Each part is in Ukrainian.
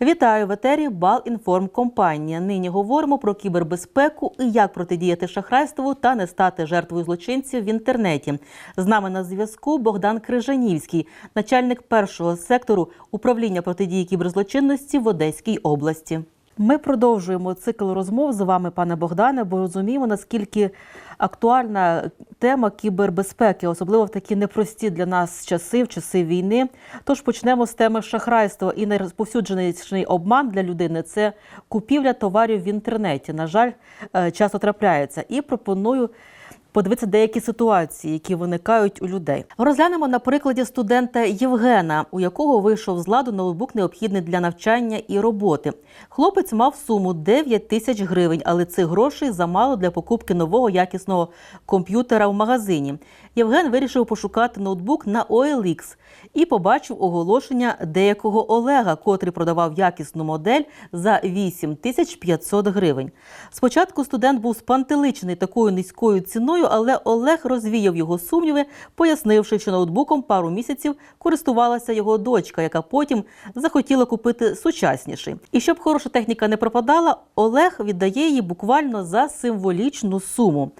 Вітаю в етері Балінформкомпанія. Нині говоримо про кібербезпеку і як протидіяти шахрайству та не стати жертвою злочинців в інтернеті. З нами на зв'язку Богдан Крижанівський, начальник першого сектору управління протидії кіберзлочинності в Одеській області. Ми продовжуємо цикл розмов з вами, пане Богдане, бо розуміємо, наскільки актуальна тема кібербезпеки, особливо в такі непрості для нас часи, в часи війни. Тож почнемо з теми шахрайства і найрозповсюджений обман для людини це купівля товарів в інтернеті. На жаль, е, часто трапляється. І пропоную подивитися деякі ситуації, які виникають у людей. Розглянемо на прикладі студента Євгена, у якого вийшов з ладу ноутбук, необхідний для навчання і роботи. Хлопець мав суму 9 тисяч гривень, але цих грошей замало для покупки нового якісного комп'ютера в магазині. Євген вирішив пошукати ноутбук на OLX і побачив оголошення деякого Олега, котрий продавав якісну модель за 8 тисяч 500 гривень. Спочатку студент був спантеличений такою низькою ціною, але Олег розвіяв його сумніви, пояснивши, що ноутбуком пару місяців користувалася його дочка, яка потім захотіла купити сучасніший. І щоб хороша техніка не пропадала, Олег віддає її буквально за символічну суму.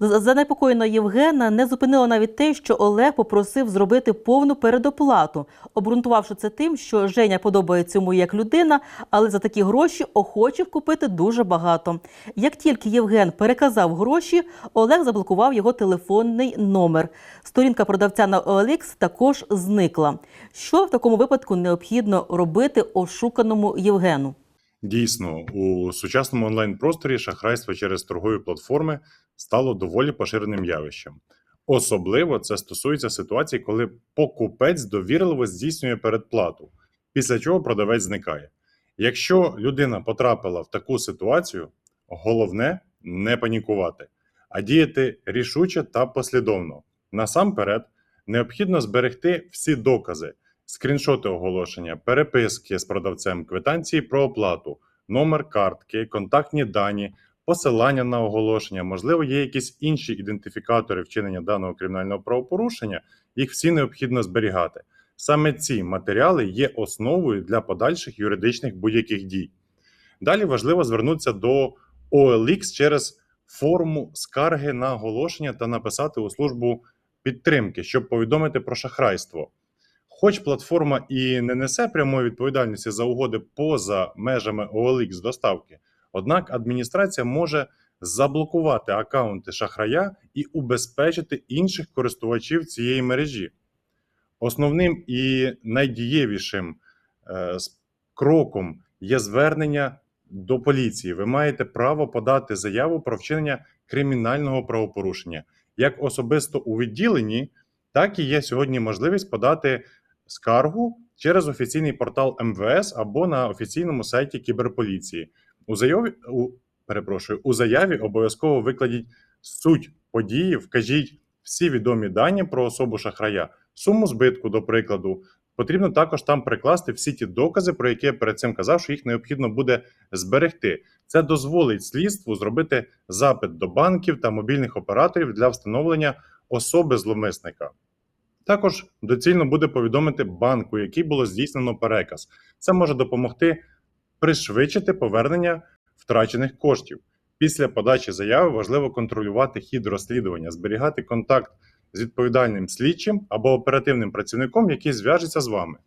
Занепокоєна Євгена не зупинило навіть те, що Олег попросив зробити повну передоплату, обґрунтувавши це тим, що Женя подобається йому як людина, але за такі гроші охочих купити дуже багато. Як тільки Євген переказав гроші, Олег заблокував його телефонний номер. Сторінка продавця на OLX також зникла. Що в такому випадку необхідно робити ошуканому Євгену? Дійсно, у сучасному онлайн-просторі шахрайство через торгові платформи стало доволі поширеним явищем. Особливо це стосується ситуації, коли покупець довірливо здійснює передплату, після чого продавець зникає. Якщо людина потрапила в таку ситуацію, головне не панікувати, а діяти рішуче та послідовно. Насамперед, необхідно зберегти всі докази, скріншоти оголошення, переписки з продавцем, квитанції про оплату, номер картки, контактні дані, посилання на оголошення, можливо, є якісь інші ідентифікатори вчинення даного кримінального правопорушення, їх всі необхідно зберігати. Саме ці матеріали є основою для подальших юридичних будь-яких дій. Далі важливо звернутися до OLX через форму скарги на оголошення та написати у службу підтримки, щоб повідомити про шахрайство. Хоч платформа і не несе прямої відповідальності за угоди поза межами OLX доставки, однак адміністрація може заблокувати акаунти шахрая і убезпечити інших користувачів цієї мережі. Основним і найдієвішим е, кроком є звернення до поліції. Ви маєте право подати заяву про вчинення кримінального правопорушення як особисто у відділенні, так і є сьогодні можливість подати скаргу через офіційний портал МВС або на офіційному сайті кіберполіції. У заяві у перепрошую, у заяві обов'язково викладіть суть події, вкажіть всі відомі дані про особу шахрая, суму збитку, до прикладу. Потрібно також там прикласти всі ті докази, про які я перед цим казав, що їх необхідно буде зберегти. Це дозволить слідству зробити запит до банків та мобільних операторів для встановлення особи зловмисника. Також доцільно буде повідомити банку, який було здійснено переказ. Це може допомогти пришвидшити повернення втрачених коштів. Після подачі заяви важливо контролювати хід розслідування, зберігати контакт з відповідальним слідчим або оперативним працівником, який зв'яжеться з вами.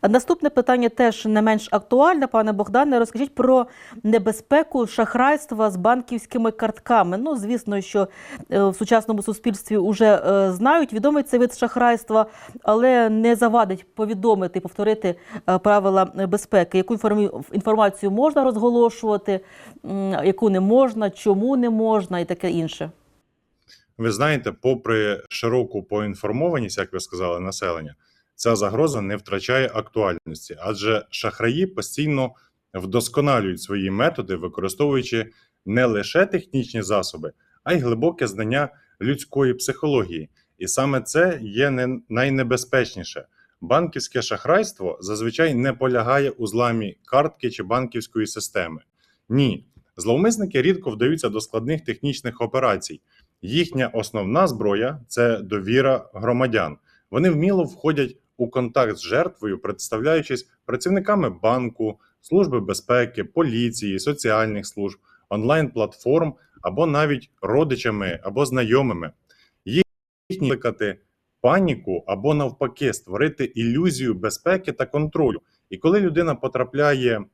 А Наступне питання теж не менш актуальне, пане Богдане. Розкажіть про небезпеку шахрайства з банківськими картками. Ну, звісно, що е, в сучасному суспільстві вже знають, відомий це вид шахрайства, але не завадить повідомити, повторити е, правила безпеки. Яку інформацію можна розголошувати, яку не можна, чому не можна і таке інше. Ви знаєте, попри широку поінформованість, як ви сказали, населення, ця загроза не втрачає актуальності, адже шахраї постійно вдосконалюють свої методи, використовуючи не лише технічні засоби, а й глибоке знання людської психології. І саме це є не найнебезпечніше. Банківське шахрайство зазвичай не полягає у зламі картки чи банківської системи. Ні, зловмисники рідко вдаються до складних технічних операцій. Їхня основна зброя це довіра громадян. Вони вміло входять у контакт з жертвою, представляючись працівниками банку, Служби безпеки, поліції, соціальних служб, онлайн-платформ або навіть родичами або знайомими. Їхні викликати паніку або навпаки створити ілюзію безпеки та контролю. І коли людина потрапляє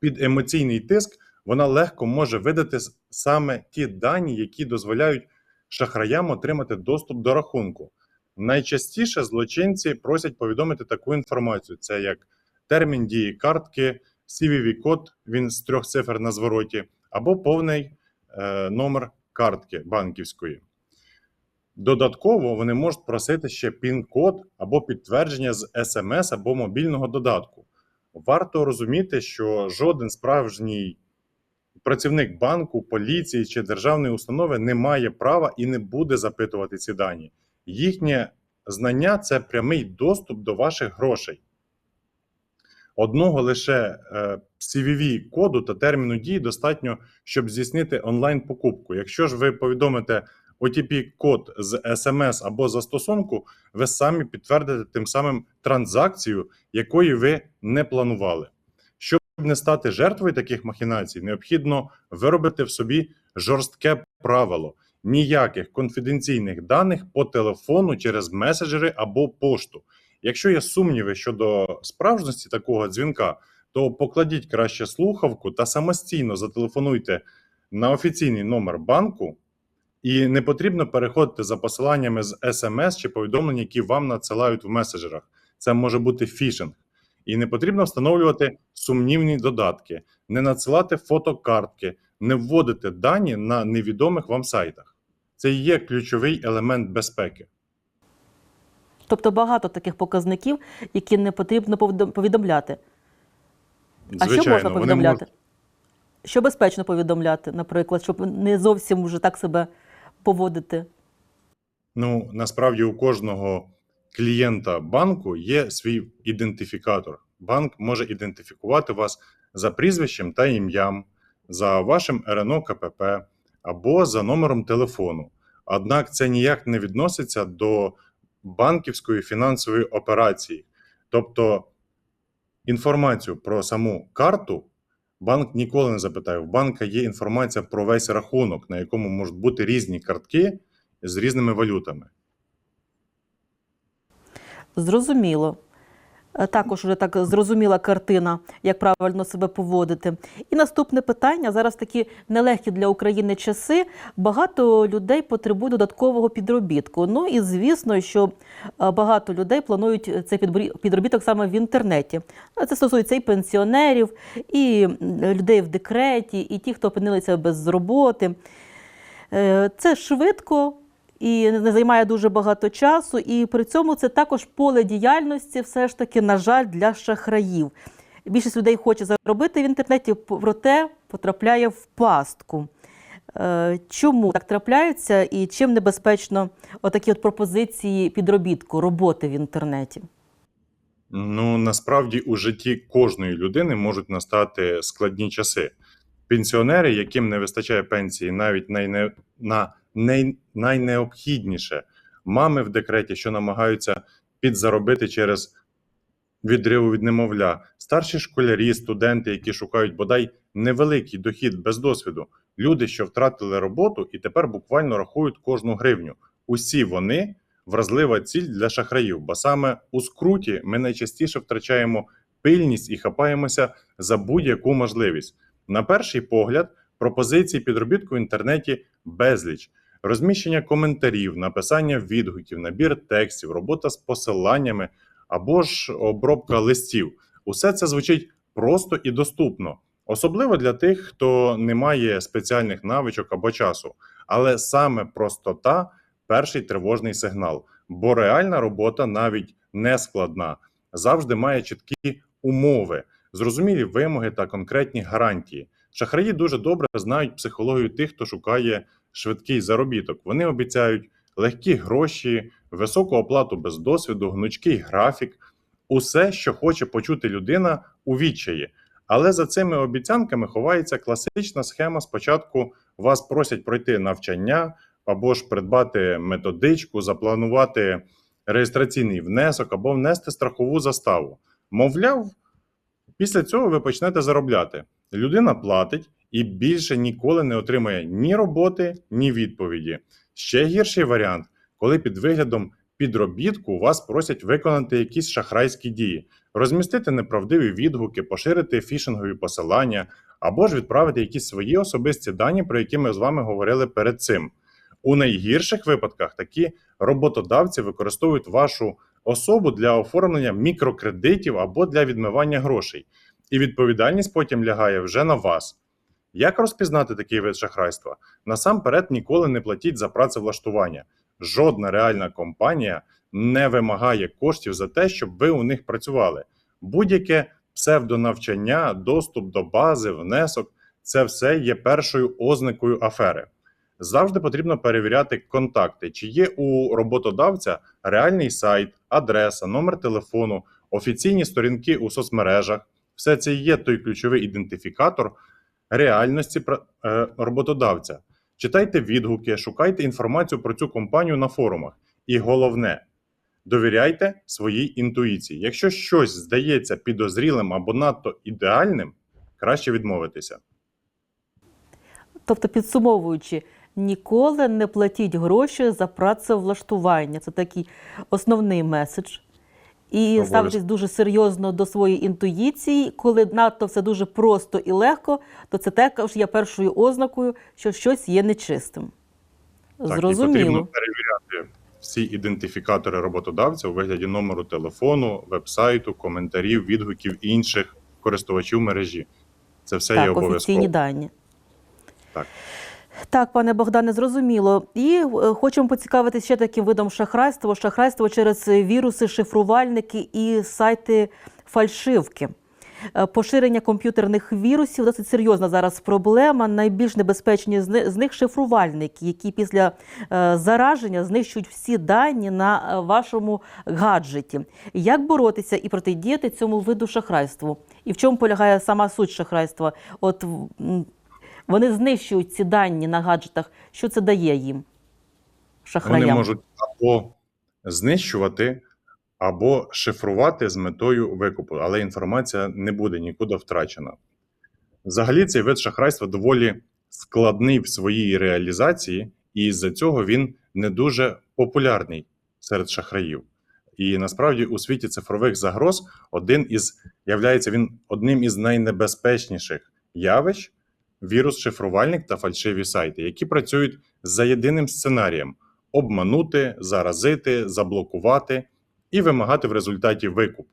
під емоційний тиск, вона легко може видати саме ті дані, які дозволяють шахраям отримати доступ до рахунку. Найчастіше злочинці просять повідомити таку інформацію: це як термін дії картки, CVV-код, він з трьох цифр на звороті, або повний е, номер картки банківської. Додатково вони можуть просити ще пін-код або підтвердження з SMS або мобільного додатку. Варто розуміти, що жоден справжній працівник банку, поліції чи державної установи не має права і не буде запитувати ці дані. Їхнє знання це прямий доступ до ваших грошей. Одного лише е, CVV коду та терміну дії достатньо, щоб здійснити онлайн покупку. Якщо ж ви повідомите OTP-код з SMS або застосунку, ви самі підтвердите тим самим транзакцію, якої ви не планували. Щоб не стати жертвою таких махінацій, необхідно виробити в собі жорстке правило: ніяких конфіденційних даних по телефону через меседжери або пошту. Якщо є сумніви щодо справжності такого дзвінка, то покладіть краще слухавку та самостійно зателефонуйте на офіційний номер банку, і не потрібно переходити за посиланнями з SMS чи повідомлень, які вам надсилають в меседжерах. Це може бути фішинг. І не потрібно встановлювати сумнівні додатки, не надсилати фотокартки, не вводити дані на невідомих вам сайтах. Це і є ключовий елемент безпеки. Тобто багато таких показників, які не потрібно повідом- повідомляти. А що можна повідомляти? можуть- Що безпечно повідомляти, наприклад, щоб не зовсім вже так себе поводити. Ну, насправді у кожного клієнта банку є свій ідентифікатор. Банк може ідентифікувати вас за прізвищем та ім'ям, за вашим РНО КПП або за номером телефону. Однак це ніяк не відноситься до банківської фінансової операції. Тобто інформацію про саму карту банк ніколи не запитає. В банка є інформація про весь рахунок, на якому можуть бути різні картки з різними валютами. Зрозуміло. Е, Також вже так зрозуміла картина, як правильно себе поводити. І наступне питання. Зараз такі нелегкі для України часи. Багато людей потребують додаткового підробітку. Ну і звісно, що е, багато людей планують цей підробіток саме в інтернеті. Це стосується і пенсіонерів, і людей в декреті, і ті, хто опинилися без роботи. Е, Це швидко і не займає дуже багато часу. І при цьому це також поле діяльності, все ж таки, на жаль, для шахраїв. Більшість людей хоче заробити в інтернеті, проте потрапляє в пастку. Е, Чому так трапляється і чим небезпечно отакі от пропозиції підробітку, роботи в інтернеті? Ну насправді у житті кожної людини можуть настати складні часи. Пенсіонери, яким не вистачає пенсії, навіть на най, найнеобхідніше, мами в декреті, що намагаються підзаробити через відриву від немовля, старші школярі, студенти, які шукають бодай невеликий дохід без досвіду, люди, що втратили роботу і тепер буквально рахують кожну гривню. Усі вони вразлива ціль для шахраїв, бо саме у скруті ми найчастіше втрачаємо пильність і хапаємося за будь-яку можливість. На перший погляд, пропозицій підробітку в інтернеті безліч. Розміщення коментарів, написання відгуків, набір текстів, робота з посиланнями або ж обробка листів. Усе це звучить просто і доступно, особливо для тих, хто не має спеціальних навичок або часу. Але саме простота перший тривожний сигнал, бо реальна робота навіть не складна, завжди має чіткі умови, зрозумілі вимоги та конкретні гарантії. Шахраї дуже добре знають психологію тих, хто шукає швидкий заробіток. Вони обіцяють легкі гроші, високу оплату без досвіду, гнучкий графік, усе, що хоче почути людина у відчаї. Але за цими обіцянками ховається класична схема. Спочатку вас просять пройти навчання або ж придбати методичку, запланувати реєстраційний внесок або внести страхову заставу. Мовляв, Після цього ви почнете заробляти. Людина платить і більше ніколи не отримає ні роботи, ні відповіді. Ще гірший варіант, коли під виглядом підробітку вас просять виконати якісь шахрайські дії, розмістити неправдиві відгуки, поширити фішингові посилання або ж відправити якісь свої особисті дані, про які ми з вами говорили перед цим. У найгірших випадках такі роботодавці використовують вашу особу для оформлення мікрокредитів або для відмивання грошей, і відповідальність потім лягає вже на вас. Як розпізнати такий вид шахрайства? Насамперед ніколи не платіть за працевлаштування. Жодна реальна компанія не вимагає коштів за те, щоб ви у них працювали. Будь-яке псевдонавчання, доступ до бази, внесок це все є першою ознакою афери. Завжди потрібно перевіряти контакти, чи є у роботодавця реальний сайт, адреса, номер телефону, офіційні сторінки у соцмережах. Все це є той ключовий ідентифікатор реальності е, роботодавця. Читайте відгуки, шукайте інформацію про цю компанію на форумах. І головне, довіряйте своїй інтуїції. Якщо щось здається підозрілим або надто ідеальним, краще відмовитися. Тобто, підсумовуючи, ніколи не платіть гроші за працевлаштування. Це такий основний меседж. І Обов'язково. ставитись дуже серйозно до своєї інтуїції, коли надто все дуже просто і легко, то це також є першою ознакою, що щось є нечистим. Так, і потрібно перевіряти всі ідентифікатори роботодавця у вигляді номеру телефону, вебсайту, коментарів, відгуків інших користувачів мережі. Це все є обов'язково. офіційні дані. Так. Так, пане Богдане, зрозуміло. І е, хочемо поцікавитися ще таким видом шахрайства. Шахрайство через віруси, шифрувальники і сайти фальшивки. Е, Поширення комп'ютерних вірусів досить серйозна зараз проблема. Найбільш небезпечні з них шифрувальники, які після е, зараження знищують всі дані на вашому гаджеті. Як боротися і протидіяти цьому виду шахрайству? І в чому полягає сама суть шахрайства? От вони знищують ці дані на гаджетах. Що це дає їм? Шахраям? Вони можуть або знищувати, або шифрувати з метою викупу, але інформація не буде нікуди втрачена. Взагалі, цей вид шахрайства доволі складний в своїй реалізації, і з-за цього він не дуже популярний серед шахраїв. І насправді у світі цифрових загроз один із являється він одним із найнебезпечніших явищ вірус-шифрувальник та фальшиві сайти, які працюють за єдиним сценарієм: обманути, заразити, заблокувати і вимагати в результаті викуп.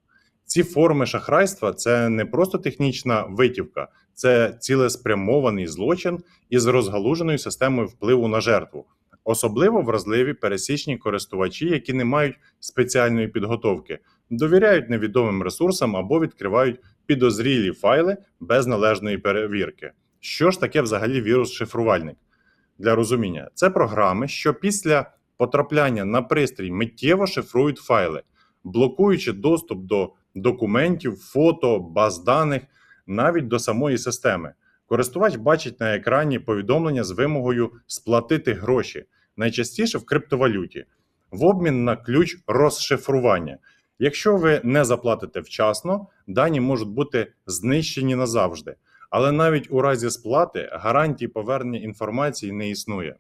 Ці форми шахрайства це не просто технічна витівка, це цілеспрямований злочин із розгалуженою системою впливу на жертву. Особливо вразливі пересічні користувачі, які не мають спеціальної підготовки, довіряють невідомим ресурсам або відкривають підозрілі файли без належної перевірки. Що ж таке взагалі вірус-шифрувальник? Для розуміння, це програми, що після потрапляння на пристрій миттєво шифрують файли, блокуючи доступ до документів, фото, баз даних, навіть до самої системи. Користувач бачить на екрані повідомлення з вимогою сплатити гроші, найчастіше в криптовалюті, в обмін на ключ розшифрування. Якщо ви не заплатите вчасно, дані можуть бути знищені назавжди. Але навіть у разі сплати гарантій повернення інформації не існує.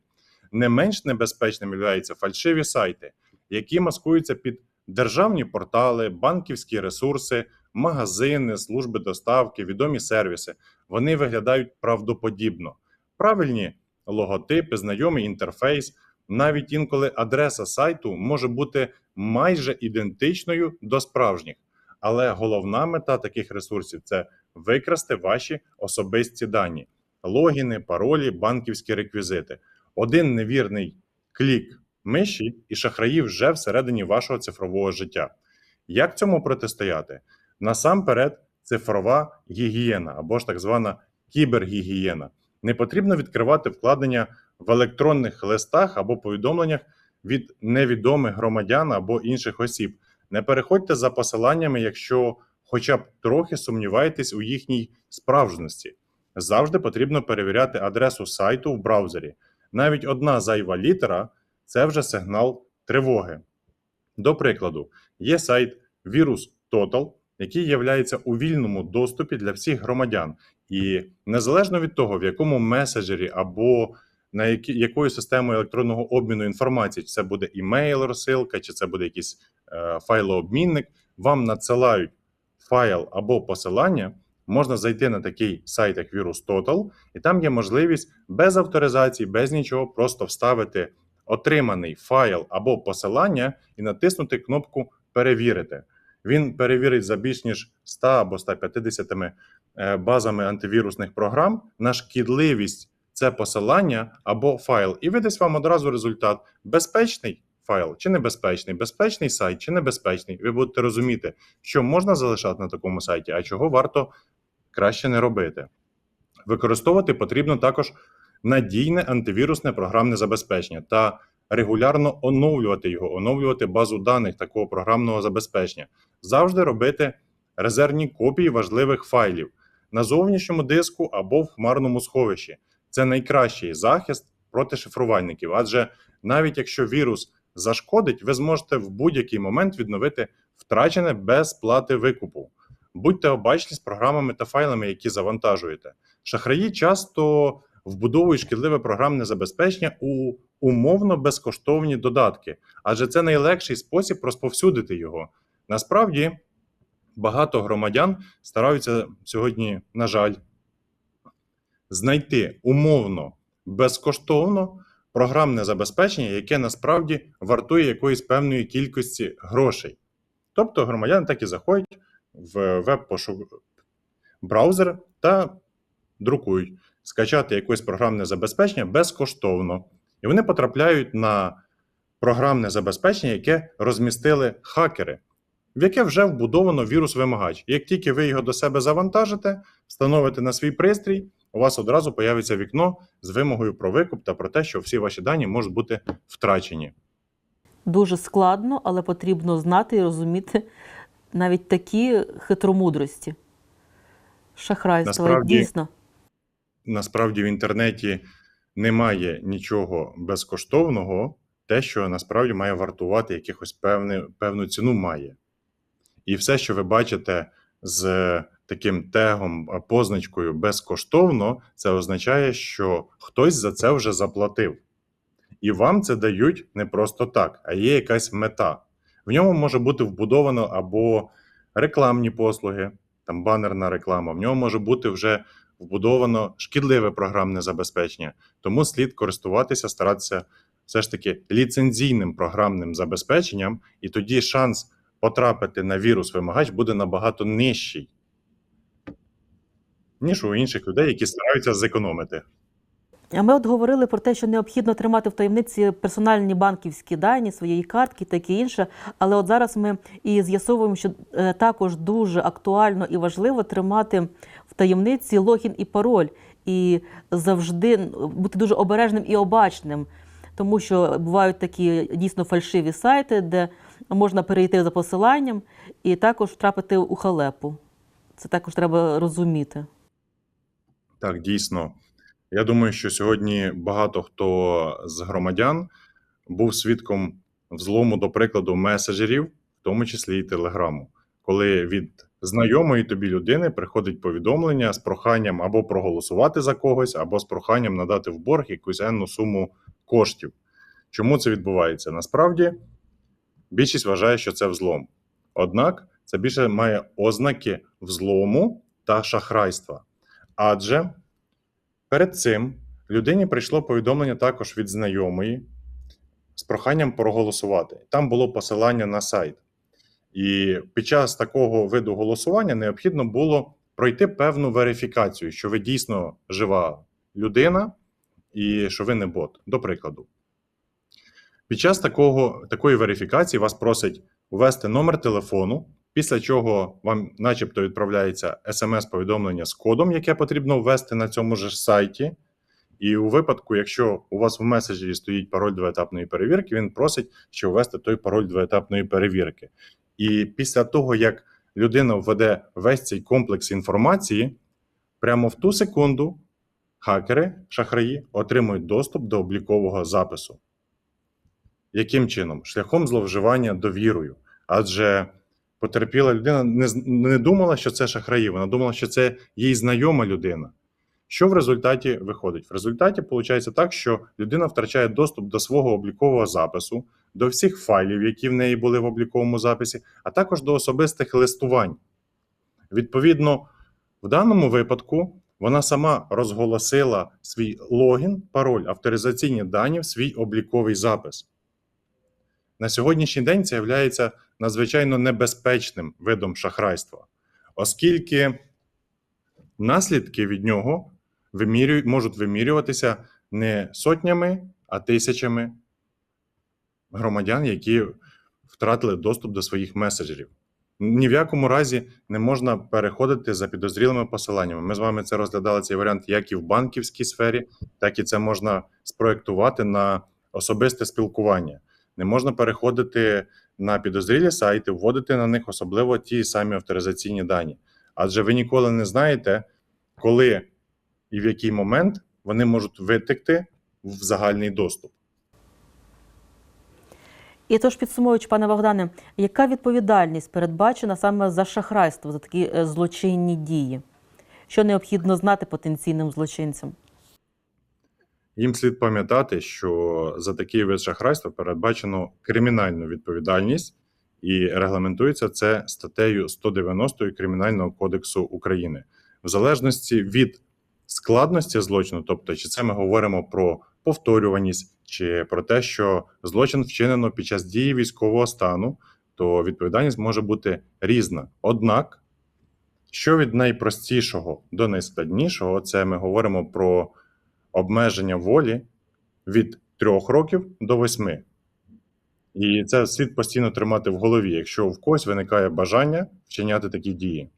Не менш небезпечним являються фальшиві сайти, які маскуються під державні портали, банківські ресурси, магазини, служби доставки, відомі сервіси. Вони виглядають правдоподібно. Правильні логотипи, знайомий інтерфейс, навіть інколи адреса сайту може бути майже ідентичною до справжніх. Але головна мета таких ресурсів це викрасти ваші особисті дані, логіни, паролі, банківські реквізити. Один невірний клік миші, і шахраї вже всередині вашого цифрового життя. Як цьому протистояти? Насамперед, цифрова гігієна або ж так звана кібергігієна. Не потрібно відкривати вкладення в електронних листах або повідомленнях від невідомих громадян або інших осіб. Не переходьте за посиланнями, якщо хоча б трохи сумніваєтесь у їхній справжності. Завжди потрібно перевіряти адресу сайту в браузері. Навіть одна зайва літера це вже сигнал тривоги. До прикладу, є сайт Virus Total, який є у вільному доступі для всіх громадян. І незалежно від того, в якому меседжері або на які, якою системою електронного обміну інформації, чи це буде імейл розсилка, чи це буде якийсь е, файлообмінник, вам надсилають файл або посилання, можна зайти на такий сайт, як VirusTotal, і там є можливість без авторизації, без нічого, просто вставити отриманий файл або посилання і натиснути кнопку Перевірити. Він перевірить за більш ніж 100 або 150 е, базами антивірусних програм на шкідливість це посилання або файл, і видасть вам одразу результат: безпечний файл чи небезпечний, безпечний сайт чи небезпечний. Ви будете розуміти, що можна залишати на такому сайті, а чого варто краще не робити. Використовувати потрібно також надійне антивірусне програмне забезпечення та регулярно оновлювати його, оновлювати базу даних такого програмного забезпечення, завжди робити резервні копії важливих файлів на зовнішньому диску або в хмарному сховищі. Це найкращий захист проти шифрувальників, адже навіть якщо вірус зашкодить, ви зможете в будь-який момент відновити втрачене без плати викупу. Будьте обачні з програмами та файлами, які завантажуєте. Шахраї часто вбудовують шкідливе програмне забезпечення у умовно безкоштовні додатки, адже це найлегший спосіб розповсюдити його. Насправді багато громадян стараються сьогодні, на жаль, знайти умовно безкоштовно програмне забезпечення, яке насправді вартує якоїсь певної кількості грошей. Тобто громадяни так і заходять в веб-пошук браузер та друкують скачати якесь програмне забезпечення безкоштовно. І вони потрапляють на програмне забезпечення, яке розмістили хакери, в яке вже вбудовано вірус-вимагач. Як тільки ви його до себе завантажите, встановите на свій пристрій, у вас одразу появиться вікно з вимогою про викуп та про те, що всі ваші дані можуть бути втрачені. Дуже складно, але потрібно знати і розуміти навіть такі хитромудрості. Шахрайство, Насправді- дійсно. Насправді в інтернеті немає нічого безкоштовного, те, що насправді має вартувати якихось певне, певну ціну має. І все, що ви бачите з таким тегом, позначкою безкоштовно, це означає, що хтось за це вже заплатив. І вам це дають не просто так, а є якась мета. В ньому може бути вбудовано або рекламні послуги, там банерна реклама, в ньому може бути вже вбудовано шкідливе програмне забезпечення. Тому слід користуватися, старатися все ж таки ліцензійним програмним забезпеченням, і тоді шанс потрапити на вірус вимагач буде набагато нижчий, ніж у інших людей, які стараються зекономити. А ми от говорили про те, що необхідно тримати в таємниці персональні банківські дані, своєї картки, таке інше. Але от зараз ми і з'ясовуємо, що е, також дуже актуально і важливо тримати в таємниці логін і пароль, і завжди бути дуже обережним і обачним, тому що бувають такі дійсно фальшиві сайти, де можна перейти за посиланням і також втрапити у халепу. Це також треба розуміти. Так, дійсно. Я думаю, що сьогодні багато хто з громадян був свідком взлому, до прикладу, меседжерів, в тому числі і телеграму, коли від знайомої тобі людини приходить повідомлення з проханням або проголосувати за когось, або з проханням надати в борг якусь енну суму коштів. Чому це відбувається? Насправді більшість вважає, що це взлом. Однак це більше має ознаки взлому та шахрайства. Адже перед цим людині прийшло повідомлення також від знайомої з проханням проголосувати. Там було посилання на сайт. І під час такого виду голосування необхідно було пройти певну верифікацію, що ви дійсно жива людина і що ви не бот. До прикладу. Під час такого, такої верифікації вас просять ввести номер телефону, після чого вам, начебто, відправляється смс-повідомлення з кодом, яке потрібно ввести на цьому ж сайті. І у випадку, якщо у вас в меседжері стоїть пароль двоетапної перевірки, він просить, що ввести той пароль двоетапної перевірки. І після того, як людина введе весь цей комплекс інформації, прямо в ту секунду хакери, шахраї отримують доступ до облікового запису. Яким чином? Шляхом зловживання довірою. Адже потерпіла людина не, не думала, що це шахраї, вона думала, що це їй знайома людина. Що в результаті виходить? В результаті виходить так, що людина втрачає доступ до свого облікового запису, до всіх файлів, які в неї були в обліковому записі, а також до особистих листувань. Відповідно, в даному випадку вона сама розголосила свій логін, пароль, авторизаційні дані в свій обліковий запис. На сьогоднішній день це є надзвичайно небезпечним видом шахрайства, оскільки наслідки від нього вимірюють, можуть вимірюватися не сотнями, а тисячами громадян, які втратили доступ до своїх меседжерів. Ні в якому разі не можна переходити за підозрілими посиланнями. Ми з вами це розглядали цей варіант як і в банківській сфері, так і це можна спроектувати на особисте спілкування. Не можна переходити на підозрілі сайти, вводити на них особливо ті самі авторизаційні дані. Адже ви ніколи не знаєте, коли і в який момент вони можуть витекти в загальний доступ. І тож, підсумовуючи, пане Богдане, яка відповідальність передбачена саме за шахрайство, за такі е, злочинні дії? Що необхідно знати потенційним злочинцям? Їм слід пам'ятати, що за такий вид шахрайства передбачено кримінальну відповідальність, і регламентується це статтею 190 Кримінального кодексу України. В залежності від складності злочину, тобто, чи це ми говоримо про повторюваність, чи про те, що злочин вчинено під час дії військового стану, то відповідальність може бути різна. Однак, що від найпростішого до найскладнішого, це ми говоримо про обмеження волі від 3 років до 8. І це слід постійно тримати в голові, якщо в когось виникає бажання вчиняти такі дії.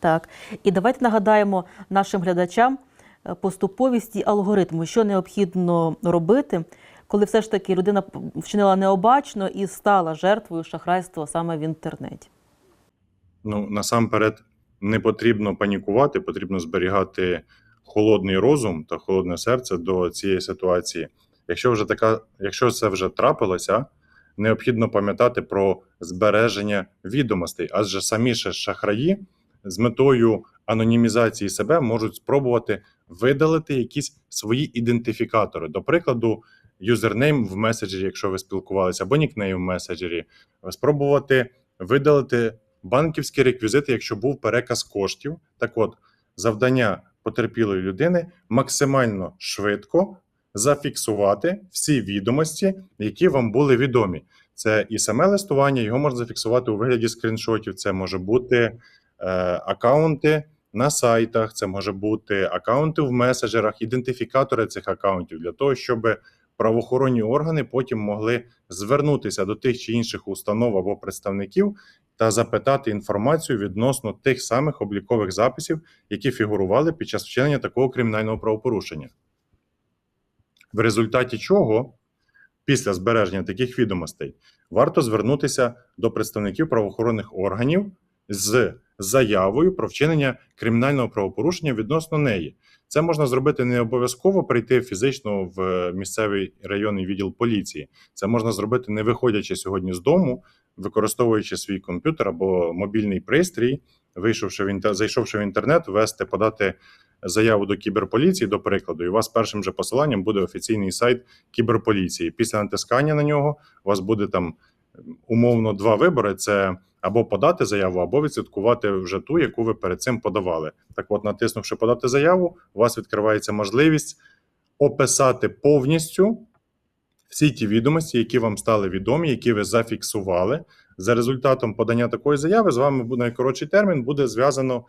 Так, і давайте нагадаємо нашим глядачам е, поступовість і алгоритму, що необхідно робити, коли все ж таки людина вчинила необачно і стала жертвою шахрайства саме в інтернеті. Ну, насамперед, не потрібно панікувати, потрібно зберігати холодний розум та холодне серце до цієї ситуації. Якщо вже така, якщо це вже трапилося, необхідно пам'ятати про збереження відомостей, адже самі ж шахраї з метою анонімізації себе можуть спробувати видалити якісь свої ідентифікатори. До прикладу, юзернейм в меседжері, якщо ви спілкувалися, або нікнейм в меседжері, спробувати видалити банківські реквізити, якщо був переказ коштів. Так от, завдання потерпілої людини максимально швидко зафіксувати всі відомості, які вам були відомі. Це і саме листування, його можна зафіксувати у вигляді скріншотів. Це може бути е, акаунти на сайтах, це може бути акаунти в меседжерах, ідентифікатори цих акаунтів для того, щоб правоохоронні органи потім могли звернутися до тих чи інших установ або представників та запитати інформацію відносно тих самих облікових записів, які фігурували під час вчинення такого кримінального правопорушення. В результаті чого, після збереження таких відомостей, варто звернутися до представників правоохоронних органів з заявою про вчинення кримінального правопорушення відносно неї. Це можна зробити не обов'язково прийти фізично в місцевий районний відділ поліції. Це можна зробити не виходячи сьогодні з дому, використовуючи свій комп'ютер або мобільний пристрій, вийшовши в інтер... зайшовши в інтернет, ввести, подати заяву до кіберполіції, до прикладу, і у вас першим же посиланням буде офіційний сайт кіберполіції. Після натискання на нього у вас буде там умовно два вибори: це або подати заяву, або відслідкувати вже ту, яку ви перед цим подавали. Так, от, натиснувши подати заяву, у вас відкривається можливість описати повністю всі ті відомості, які вам стали відомі, які ви зафіксували. За результатом подання такої заяви з вами буде найкоротший термін, буде зв'язано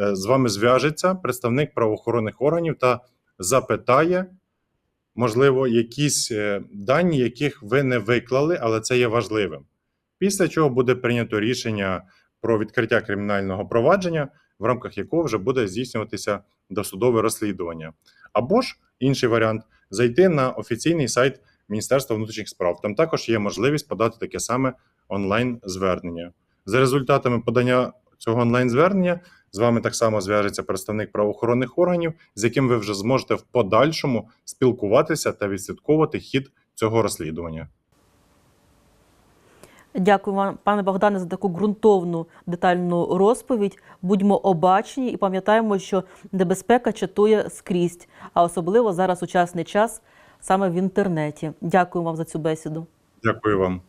е, з вами зв'яжеться представник правоохоронних органів та запитає, можливо, якісь е, дані, яких ви не виклали, але це є важливим. Після чого буде прийнято рішення про відкриття кримінального провадження, в рамках якого вже буде здійснюватися досудове розслідування. Або ж інший варіант зайти на офіційний сайт Міністерства внутрішніх справ. Там також є можливість подати таке саме онлайн-звернення. За результатами подання цього онлайн-звернення з вами так само зв'яжеться представник правоохоронних органів, з яким ви вже зможете в подальшому спілкуватися та відслідковувати хід цього розслідування. Дякую вам, пане Богдане, за таку ґрунтовну детальну розповідь. Будьмо обачні і пам'ятаємо, що небезпека чатує скрізь, а особливо зараз учасний час саме в інтернеті. Дякую вам за цю бесіду. Дякую вам.